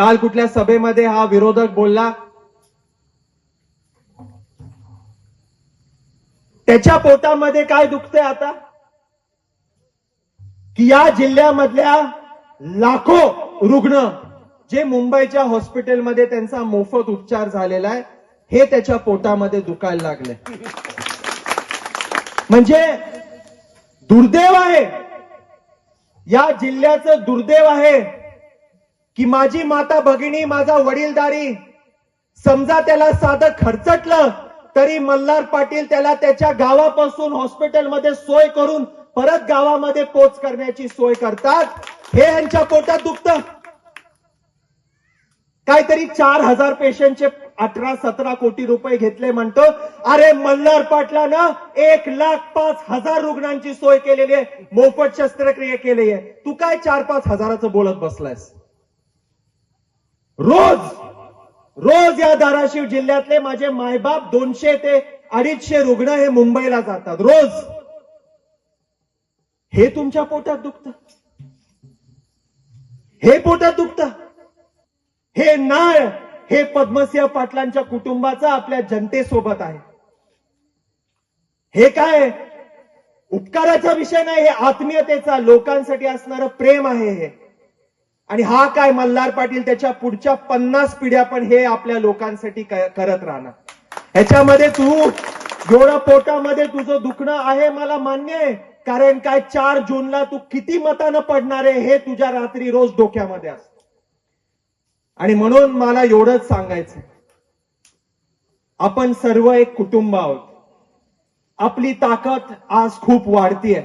काल कुठल्या सभेमध्ये हा विरोधक बोलला? त्याच्या पोटामध्ये काय दुखतंय आता? की या जिल्ह्यामधल्या लाखो रुग्ण जे मुंबईच्या हॉस्पिटलमध्ये त्यांचा मोफत उपचार झालेला आहे हे त्याच्या पोटामध्ये दुखायला लागले. म्हणजे दुर्दैव आहे. या जिल्ह्याचं दुर्दैव आहे. की माझी माता भगिनी माझा वडीलधारी समजा त्याला साधं खर्चटलं तरी मल्हार पाटील त्याला त्याच्या गावापासून हॉस्पिटलमध्ये सोय करून परत गावामध्ये पोच करण्याची सोय करतात. हे यांच्या पोटात दुखत. काहीतरी चार हजार पेशंटचे अठरा सतरा कोटी रुपये घेतले म्हणतो. अरे मल्हार पाटलानं एक लाख पाच हजार रुग्णांची सोय केलेली आहे. मोफत शस्त्रक्रिया केली आहे. तू काय चार पाच हजाराचं बोलत बसलायस? रोज रोज या धाराशिव जिल्ह्यातले माझे मायबाप दोनशे ते अडीचशे रुग्ण हे मुंबईला जातात रोज. हे तुमच्या पोटात दुखत. हे पोटात दुखत. हे नाळ हे पद्मसिंह पाटलांच्या कुटुंबाचं आपल्या जनतेसोबत आहे. हे काय? उपकाराचा विषय नाही हे आत्मीयतेचा लोकांसाठी असणारं प्रेम आहे हे. आणि हा काय मल्हार पाटील त्याच्या पुढच्या पन्नास पिढ्या पण हे आपल्या लोकांसाठी करत राहणार. ह्याच्यामध्ये तू एवढं पोटामध्ये तुझं दुखणं आहे मला मान्य आहे. कारण काय चार जूनला तू किती मतानं पडणार आहे हे तुझ्या रात्री रोज डोक्यामध्ये असतं. आणि म्हणून मला एवढंच सांगायचं आपण सर्व एक कुटुंब आहोत. आपली ताकद आज खूप वाढतीये.